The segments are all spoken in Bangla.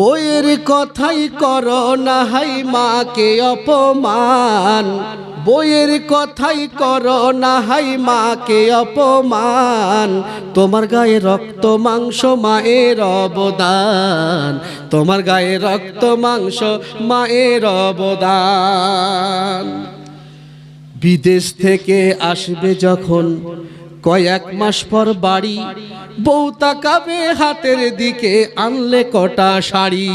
বইয়ের কথাই করো না হাই মাকে অপমান। বইয়ের কথাই করো না হাই মাকে অপমান। তোমার গায়ে রক্ত মাংস মায়ের অবদান। তোমার গায়ে রক্ত মাংস মায়ের অবদান। বিদেশ থেকে আসবে যখন কয়েক মাস পর বাড়ি। বউ তাকাবে হাতের দিকে, আনলে কটা শাড়ি।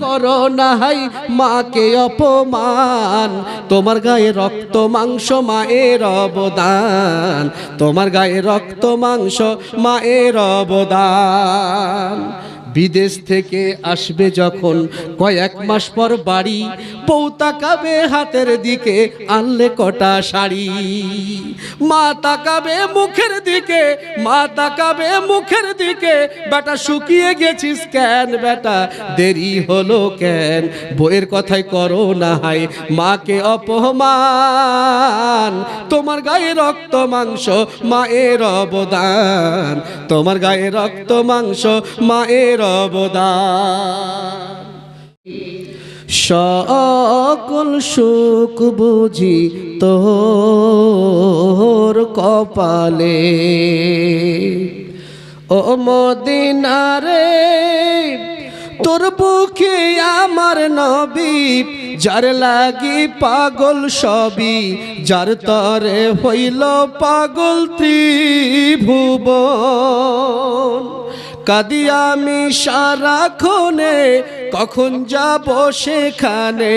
করো না হাই, মাকে অপমান। তোমার গায়ে রক্ত মাংস, মায়ের অবদান। তোমার গায়ে রক্ত মাংস, মায়ের অবদান। বিদেশ থেকে আসবে যখন কয়েক মাস পর বাড়ি, বউ তাকাবে হাতের দিকে, আনলে কটা শাড়ি? মা তাকাবে মুখের দিকে, মা তাকাবে মুখের দিকে, বেটা শুকিয়ে গেছিস কেন বেটা? দেরি হলো কেন? বইয়ের কথাই করো না হাই মাকে অপমান। তোমার গায়ে রক্ত মাংস, মায়ের অবদান। তোমার গায়ে রক্ত মাংস, মায়ের অবদান সকল সুখ বুঝি তোর কপালে। ও মদিনারে তোর বুকে আমার নবী, যার লাগি পাগল সবই, যার তরে হইল পাগল ত্রিভুবন। কাদি আমি সারাক্ষণে কখন যাব সেখানে?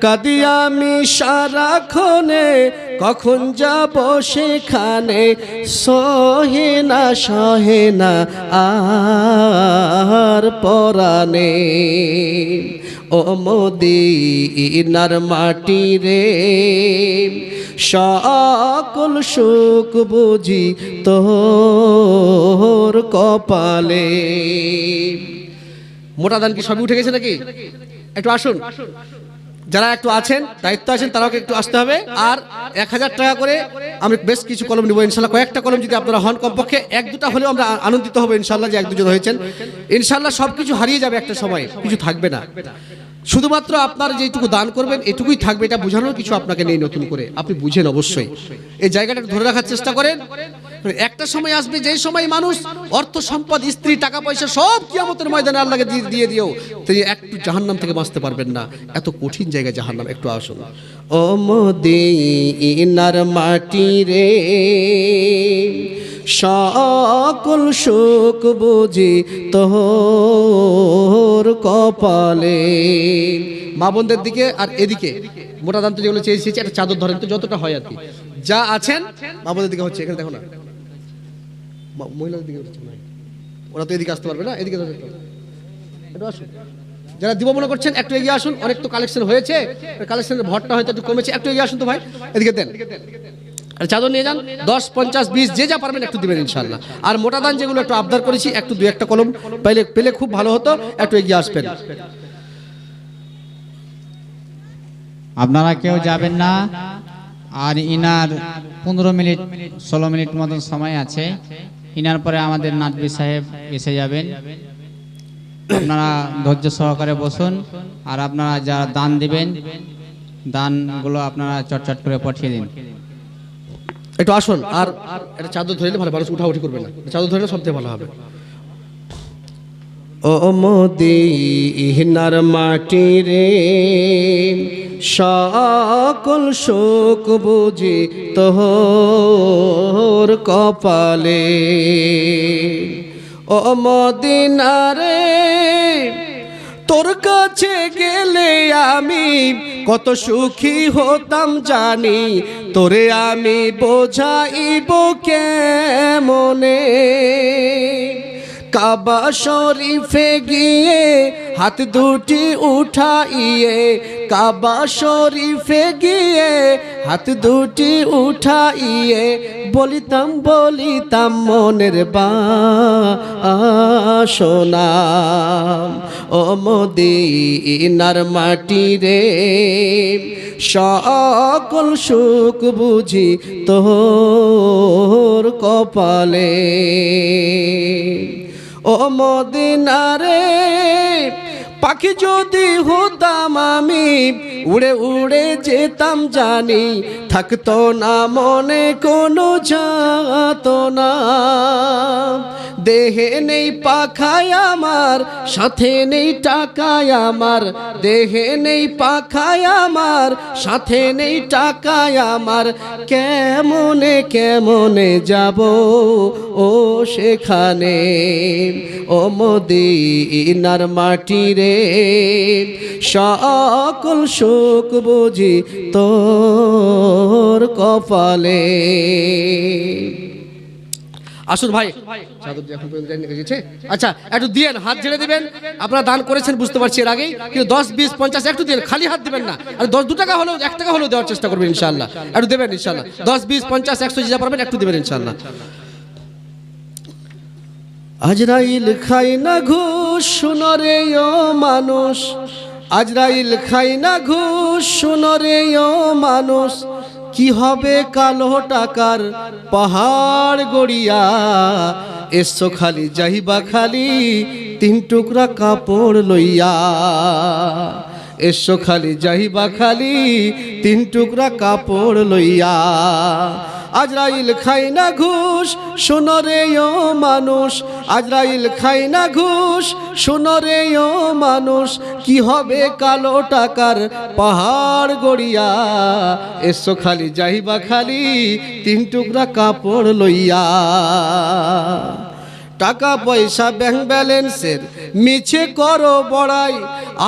কাদি আমি সারাক্ষণে কখন যাব সেখানে? সহে না সহে না, আর পরানে। ও মদিনার মাটি রে সকল সুখ বুঝি তোর কপালে। মোটা দান কি সবই উঠে গেছে নাকি? একটু আসুন। যারা একটু আছেন, দায়িত্ব আছেন, তারাও একটু আসতে হবে। আর এক হাজার টাকা করে আমি বেশ কিছু কলম নিব, ইনশাল্লাহ। কয়েকটা কলম যদি আপনারা হন কমপক্ষে, এক দুটা হলেও আমরা আনন্দিত হব, ইনশাল্লাহ, যে এক দুজন হয়েছেন। ইনশাল্লাহ সব কিছু হারিয়ে যাবে একটা সময়, কিছু থাকবে না। শুধুমাত্র আপনার যেটুকু দান করবেন, এটুকুই থাকবে, এটা বোঝানোর কিছু আপনাকে নেই নতুন করে। আপনি বুঝেন অবশ্যই। এই জায়গাটা ধরে রাখার চেষ্টা করেন। একটা সময় আসবে যে সময় মানুষ অর্থ সম্পদ, স্ত্রী, টাকা পয়সা সব কিয়ামতের ময়দানে আল্লাহকে দিয়ে- দিয়ে দিও তিনি একটু জাহান্নাম থেকে বাঁচতে পারবেন না। এত কঠিন জায়গায় জাহান্নাম, একটু আসুন। ও মদিনার মাটি রে সকল সুখ বুঝি তোর কপালে। মা বোনদের দিকে আর এদিকে, মোটা দাম তো যেগুলো চেয়েছি একটা চাদর ধরেন তো যতটা হয় আর কি। যা আছেন, মা বোনদের দিকে হচ্ছে, এখানে দেখো না। মহিলাদের দিকে হচ্ছে। ওরা তো এদিকে আসতে পারবে না, এদিকে আসুন। যারা দিব মনে করছেন, একটু এগিয়ে আসুন, অনেক তো কালেকশন হয়েছে। কালেকশনের ভরটা হয়তো একটু কমেছে, একটু এগিয়ে আসুন তো ভাই, এদিকে দেন। আর চাদর নিয়ে যান। দশ, পঞ্চাশ, বিশ, যে যা পারবেন একটু দেবেন ইনশাল্লাহ আর মোটা দান যেগুলো একটু আবদার করেছি, একটু দু একটা কলম পেলে পেলে খুব ভালো হতো, একটু এগিয়ে আসবেন। আপনারা কেউ যাবেন না, আর ইনার পনেরো মিনিট, ষোলো মিনিট মতন সময় আছে। ইনার পরে আমাদের নাটবি সাহেব এসে যাবেন। আপনারা ধৈর্য সহকারে বসুন, আর আপনারা যারা দান দিবেন, দানগুলো আপনারা চটচট করে পাঠিয়ে দিন। একটু আসুন, আর একটা চাদর ধরে ভালো, মানুষ উঠাউঠি করবে না। চাদর ধরে সবথেকে ভালো হবে। ও মদিনার মাটি রে, সকল শোক বুঝি তোর কপালে। ও মদিনারে তোর কাছে গেলে আমি কত সুখী হতাম জানি তোরে আমি বোঝাইব কেমনে? কাবা শরীফে গিয়ে হাত দুটি উঠাইয়ে, কাবা শরীফে গিয়ে হাত দুটি উঠাইয়ে, বলিতাম বলিতাম মনের বাসনাম ও মদিনার মাটি রে সকল সুখ বুঝি তোর কপালে। ও মদিনারে, পাখি যদি হতাম আমি, উড়ে উড়ে যেতাম জানি, থাকতো না মনে, কোনো যাত না। দেহে নেই পাখায় আমার, সাথে নেই টাকায় আমার। দেহে নেই পাখায় আমার, সাথে নেই টাকায় আমার। কেমনে কেমনে যাব? ও সেখানে, ও মদিনার মাটি রে সকল সুখ বুঝি তোর কপালে। আসুন ভাই। চাদর এখন পর্যন্ত দেননি, গেছে? আচ্ছা একটু দিয়েন হাত ঝেড়ে দিবেন। আপনারা দান করেছেন বুঝতে পারছি এর আগেই। কিন্তু দশ বিশ পঞ্চাশ একটু দিন খালি হাত দিবেন না। আর দশ দু টাকা হলেও এক টাকা হলেও দেওয়ার চেষ্টা করবেন ইনশাল্লাহ একটু দেবেন ইনশাল্লাহ দশ বিশ পঞ্চাশ একশো যা পারবেন একটু দেবেন ইনশাল্লাহ আজরাইল খাই না ঘুষ শুনরে ও মানুষ। আজরাইল খাই না ঘুষ শুনরে ও মানুষ। কি হবে কালো টাকার পাহাড় গড়িয়া? এসো খালি, যাইবা খালি, তিন টুকরা কাপড় লইয়া। এসো খালি, যাইবা খালি, তিন টুকরা কাপড় লইয়া। আজরাইল খাই না ঘুষ সোনরে ও মানুষ। আজরাইল খাই না ঘুষ সোনরে ও মানুষ। কি হবে কালো টাকার পাহাড় গড়িয়া? এসো খালি যাইবা খালি, তিন টুকরা কাপড় লইয়া। টাকা পয়সা ব্যাংক ব্যালেন্সের মিছে করো বড়াই।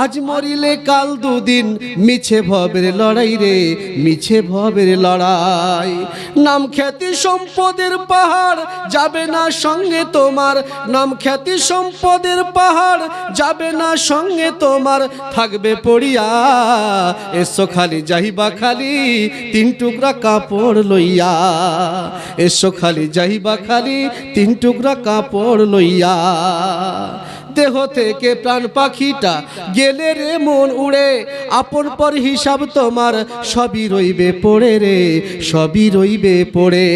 আজ মরিলে কাল দুদিন মিছে ভবের লড়াই রে, মিছে ভবের লড়াই। নাম খ্যাতি সম্পদের পাহাড় যাবে না সঙ্গে তোমার, নাম খ্যাতি সম্পদের পাহাড় যাবে না সঙ্গে তোমার। থাকবে পড়িয়া, এসো খালি যাইবা খালি, তিন টুকরা কাপড় লইয়া। এসো খালি যাইবা খালি, তিন টুকরা কাপড় লইয়া। দেহ থেকে প্রাণ পাখিটা গেলে রে মন উড়ে। আপন পর হিসাব তোমার, সবই রইবে পড়ে রে, সবই রইবে পড়ে।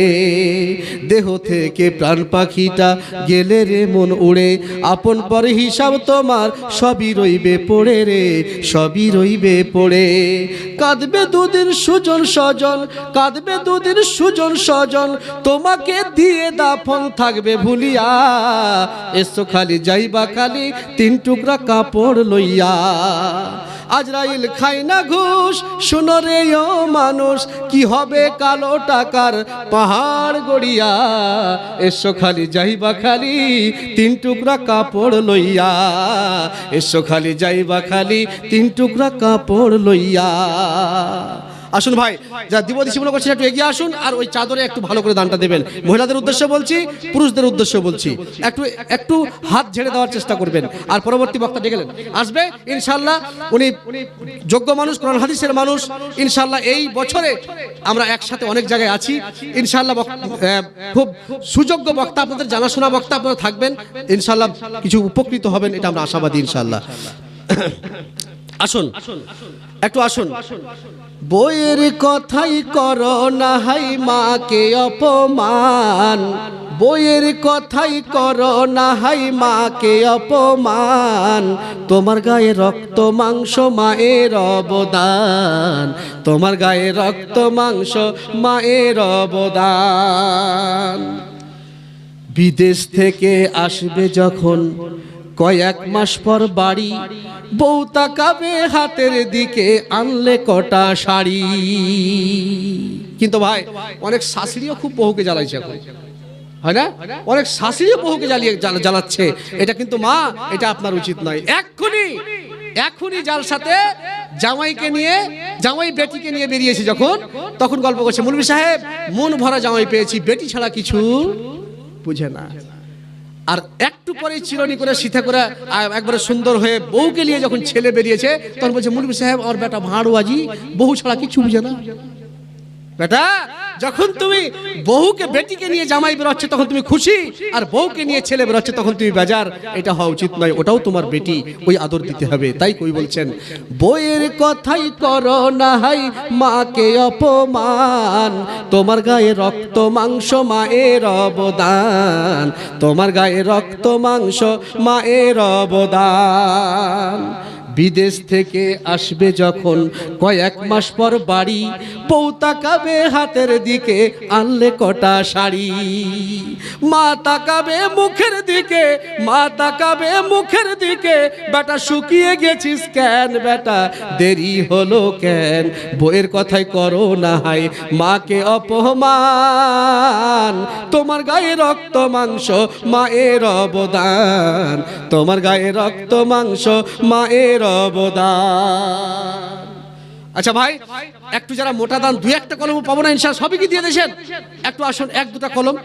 দেহ থেকে প্রাণ পাখিটা গেলে রে মন উড়ে, আপন পর হিসাব তোমার, সবই রইবে পড়ে রে, সবই রইবে পড়ে। কাঁদবে দুদিন সুজন স্বজন কাঁদবে দুদিন সুজন স্বজন তোমাকে দিয়ে দাফন থাকবে ভুলিয়া। এসো খালি যাইবা খালি তিন টুকরা কাপড় লইয়া। আজরাইল খাই না ঘুষ। শুনো রে ও মানুষ, কি হবে কালো টাকার পাহাড় গড়িয়া? এসো খালি যাইবা খালি, তিন টুকরা কাপড় লইয়া। এসো খালি যাইবা খালি, তিন টুকরা কাপড় লইয়া। আসুন ভাই, যা দিবদিশি মনে করছেন একটু এগিয়ে আসুন, আর ওই চাদরে একটু ভালো করে দানটা দেবেন। মহিলাদের উদ্দেশ্যে বলছি, পুরুষদের উদ্দেশ্য বলছি। একটু একটু হাত ঝেড়ে দেওয়ার চেষ্টা করবেন। আর পরবর্তী বক্তা ডেকে আসবে? ইনশাল্লাহ উনি যোগ্য মানুষ, কোরআন হাদিসের মানুষ। ইনশাল্লাহ এই বছরে আমরা একসাথে অনেক জায়গায় আছি। ইনশাল্লাহ খুব সুযোগ্য বক্তা, আপনাদের জানাশোনা বক্তা আপনারা থাকবেন। ইনশাল্লাহ কিছু উপকৃত হবেন, এটা আমরা আশাবাদী ইনশাল্লাহ আসুন। একটু আসুন। বইয়ের কথাই করো না হাই মাকে অপমান। বইয়ের কথাই করো না হাই মাকে অপমান। তোমার গায়ে রক্ত মাংস মায়ের অবদান। তোমার গায়ে রক্ত মাংস মায়ের অবদান। বিদেশ থেকে আসবে যখন কয়েক মাস পর বাড়ি। বউ তাকাবে হাতের দিকে আনলে কটা শাড়ি। কিন্তু ভাই, অনেক শাশুড়িও খুব বহুকে জ্বালাইছে এখন। হয় না? অনেক শাশুড়িও বহুকে জ্বালিয়ে জ্বালাচ্ছে। এটা কিন্তু মা, এটা আপনার উচিত নয়। এক্ষুনি এখনই যার সাথে জামাইকে নিয়ে, জামাই বেটিকে নিয়ে বেরিয়েছে যখন, তখন গল্প করছে, মুলবি সাহেব, মন ভরা জামাই পেয়েছি, বেটি ছাড়া কিছু বুঝে না। আর একটু পরে চিরনি করে সীতা করে একবারে সুন্দর হয়ে বউকে নিয়ে যখন ছেলে বেরিয়েছে, তখন বলছে মুলবি সাহেব, আর বেটা ভাঁড়ুয়াজি বহু ছাড়া কিছু বুঝে না। বেটা, যখন তুমি বহুকে বেটিকে নিয়ে জামাই বেরোচ্ছে, তখন তুমি খুশি, আর বউকে নিয়ে ছেলে বেরোচ্ছে, তখন তুমি বেজার। এটা হওয়া উচিত নয়, ওটাও তোমার বেটি, ওই আদর দিতে হবে। তাই কই বলছেন বইয়ের কথাই করো না হাই মাকে অপমান। তোমার গায়ে রক্ত, মাংস, মায়ের অবদান। তোমার গায়ে রক্ত, মাংস, মায়ের অবদান। বিদেশ থেকে আসবে যখন কয়েক মাস পর বাড়ি পৌতাকাবে হাতের দিকে, আনলে কটা শাড়ি? মা তাকাবে মুখের দিকে, মা তাকাবে মুখের দিকে, বেটা শুকিয়ে গেছিস কেন বেটা? দেরি হলো কেন? বইয়ের কথাই করো না হাই মাকে অপমান। তোমার গায়ে রক্ত মাংস, মায়ের অবদান। তোমার গায়ে রক্ত মাংস, মায়ের অবদান। আচ্ছা ভাই, একটু যারা মোটা দান, দুই একটা কলম পাবো না ইনশাল সবই কি দিয়ে দিয়েছেন? একটু আসুন, এক, দুটা কলম।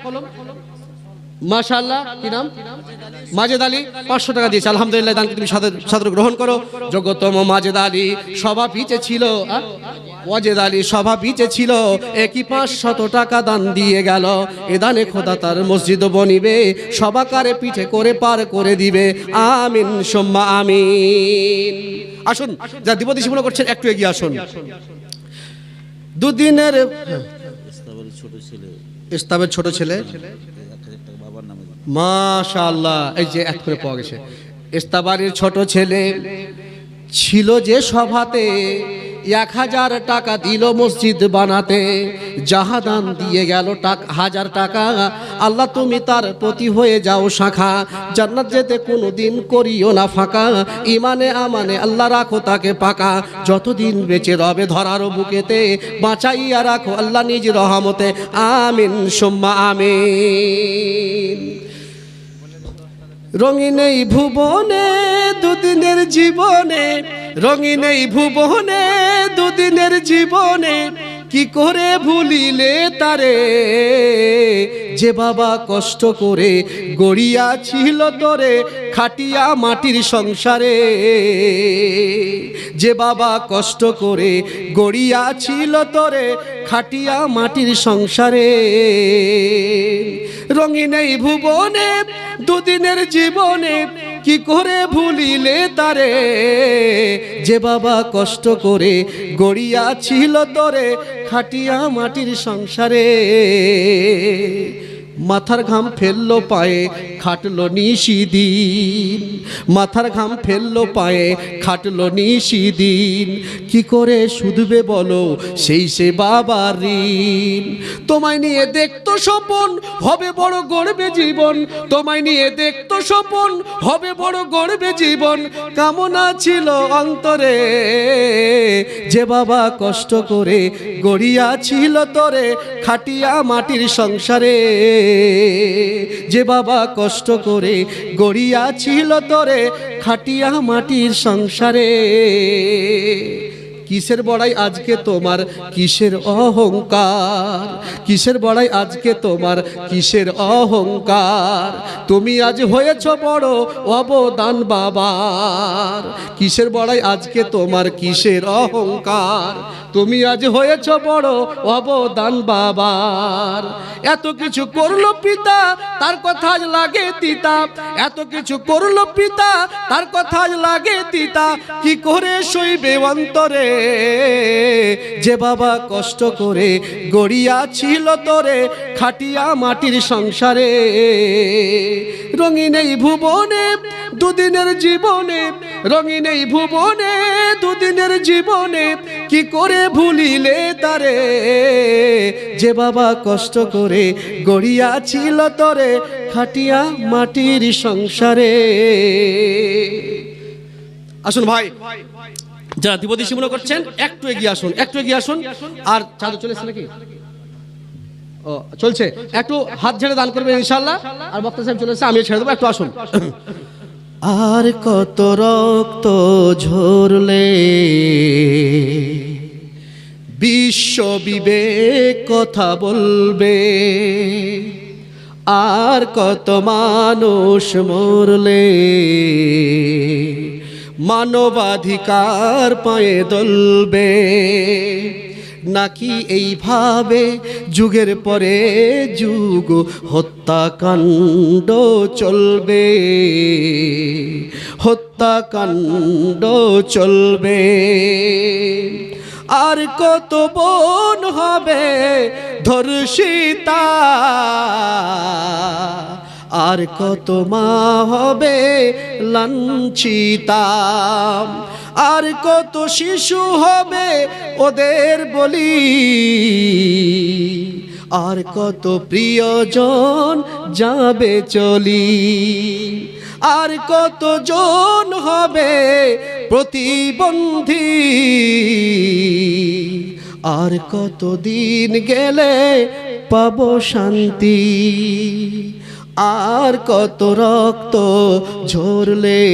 মাশাআল্লাহ, কি নাম? মাজেদ আলী, পাঁচশো টাকা দিয়েছে। আলহামদুলিল্লাহ, দানকে তুমি সাদর সাদর গ্রহণ করো। যোগ্যতম মাজেদ আলী, সভা পিছে ছিল? ওয়াজেদ আলী সভা বিচে ছিল। একই পাঁচ শত টাকা দান দিয়ে গেল? এ দানে খোদা তার মসজিদ বনিবে সবাকারে পিঠে করে পার করে দিবে। আমিন, সোম্মা, আমিন। আসুন যা দিবদিশিমূলক করছেন, একটু এগিয়ে আসুন। দুদিনের ছোট ছেলে ইস্তাবের ছোট ছেলে। মাশাআল্লাহ, এই যে এক করে পাওয়া গেছে। ইস্তাবাড়ির ছোট ছেলে ছিল যে সভাতে। এক হাজার টাকা দিল মসজিদ বানাতে, জাহাদান দিয়ে গেল হাজার টাকা। আল্লাহ তুমি তার প্রতি হয়ে যাও শাখা, জান্নাত যেতে কোনো দিন করিও না ফাঁকা। ইমানে আমানে আল্লাহ রাখো তাকে পাকা। যতদিন বেঁচে রবে ধরার বুকেতে, বাঁচাইয়া রাখো আল্লাহ নিজ রহমতে। আমিন, সোম্মা, আমিন। রঙিন এই ভুবনে, দুদিনের জীবনে রঙিন এই ভুবনে দুদিনের জীবনে কি করে ভুলিলে তারে? যে বাবা কষ্ট করে গড়িয়া ছিল তরে, খাটিয়া মাটির সংসারে। যে বাবা কষ্ট করে গড়িয়া ছিল তরে, খাটিয়া মাটির সংসারে। রঙিন এই ভুবনে দুদিনের জীবনে কি করে ভুলিলে তারে? যে বাবা কষ্ট করে গড়িয়া ছিল তরে খাটিয়া মাটির সংসারে। মাথার ঘাম ফেলল পায়ে, খাটলো নিশিদিন মাথার ঘাম ফেলল পায়ে, খাটলো নিশিদিন কি করে শুধবে বলো, সেই সে বাবার ঋণ। তোমায় নিয়ে দেখতো স্বপন, হবে বড় গড়বে জীবন। তোমায় নিয়ে দেখতো স্বপন, হবে বড় গড়বে জীবন। কামনা ছিল অন্তরে, যে বাবা কষ্ট করে গড়িয়া ছিল তোরে, খাটিয়া মাটির সংসারে। যে বাবা কষ্ট করে গড়িয়া ছিল তোরে খাটিয়া মাটির সংসারে। কিসের বড়াই আজকে তোমার? কিসের অহংকার? কিসের বড়াই আজকে তোমার? কিসের অহংকার? তুমি আজ হয়েছ বড় অবদান বাবার। কিসের বড়াই আজকে তোমার? কিসের অহংকার? তুমি আজ হয়েছ বড় অবদান বাবার। এত কিছু করল পিতা, তার কথা আজ লাগে তিতা। এত কিছু করল পিতা, তার কথা আজ লাগে তিতা। কি করে সইবে অন্তরে? যে বাবা কষ্ট করে গড়িয়া ছিল তোরে, খাটিয়া মাটির সংসারে। রঙিন এই ভুবনে, দুদিনের জীবনে, রঙিন এই ভুবনে, দুদিনের জীবনে কি করে ভুলিলে তারে? যে বাবা কষ্ট করে গড়িয়া ছিল তোরে, খাটিয়া মাটির সংসারে। আসুন ভাই যারা দিবদিশি মনে করছেন, একটু এগিয়ে আসুন, একটু এগিয়ে আসুন। আর চাদর চলেছে নাকি? ও, চলছে। একটু হাত ঝেড়ে দান করবেন ইনশাল্লাহ আর বক্তা সাহেব চলেছে আমি ছেড়ে দেবো, একটু আসুন। আর কত রক্ত ঝরলে বিশ্ব বিবেক কথা বলবে, আর কত মানুষ মরলে মানবাধিকার পায়ে দলবে। নাকি এইভাবে যুগের পরে যুগ হত্যাকাণ্ড চলবে? হত্যাকাণ্ড চলবে। আর কত বোন হবে ধর্ষিতা? আর কত মা হবে লাঞ্ছিতা। আর কত শিশু হবে ওদের বলি। আর কত প্রিয়জন যাবে চলি। আর কত জন হবে প্রতিবন্ধী। আর কত দিন গেলে পাব শান্তি। আর কত রক্ত ঝরলে?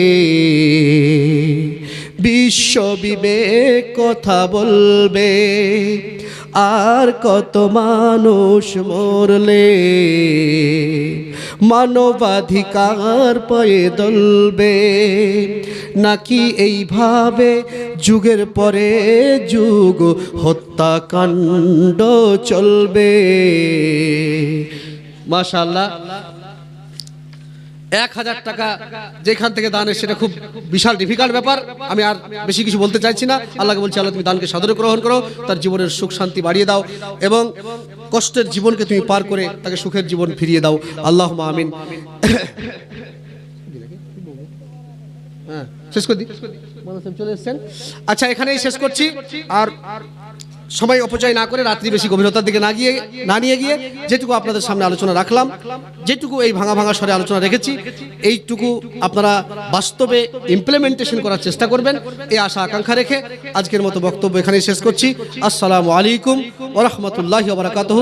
বিশ্ব বিবেক কথা বলবে, আর কত মানুষ মরলে? মানবাধিকার পয়ে দলবে, নাকি এইভাবে যুগের পরে যুগ হত্যাকাণ্ড চলবে? মাশাল্লাহ এক হাজার টাকা যেখান থেকে দানের সেটা খুব বিশাল ডিফিকাল্ট ব্যাপার। আমি আর বেশি কিছু বলতে চাইছি না। আল্লাহকে বলছি, আল্লাহ তুমি দানকে সাদরে গ্রহণ করো, তার জীবনের সুখ শান্তি বাড়িয়ে দাও এবং কষ্টের জীবনকে তুমি পার করে তাকে সুখের জীবন ফিরিয়ে দাও। আল্লাহ আমিন। হ্যাঁ শেষ করে দিই চলে এসেছেন। আচ্ছা এখানেই শেষ করছি। আর সময় অপচয় না করে রাত্রি বেশি গভীরতার দিকে না গিয়ে, না নিয়ে গিয়ে যেটুকু আপনাদের সামনে আলোচনা রাখলাম, যেটুকু এই ভাঙা ভাঙা স্বরে আলোচনা রেখেছি, এইটুকু আপনারা বাস্তবে ইমপ্লিমেন্টেশন করার চেষ্টা করবেন, এই আশা আকাঙ্ক্ষা রেখে আজকের মতো বক্তব্য এখানেই শেষ করছি। আসসালামু আলাইকুম ওরহমতুল্লাহ বারাকাতহ।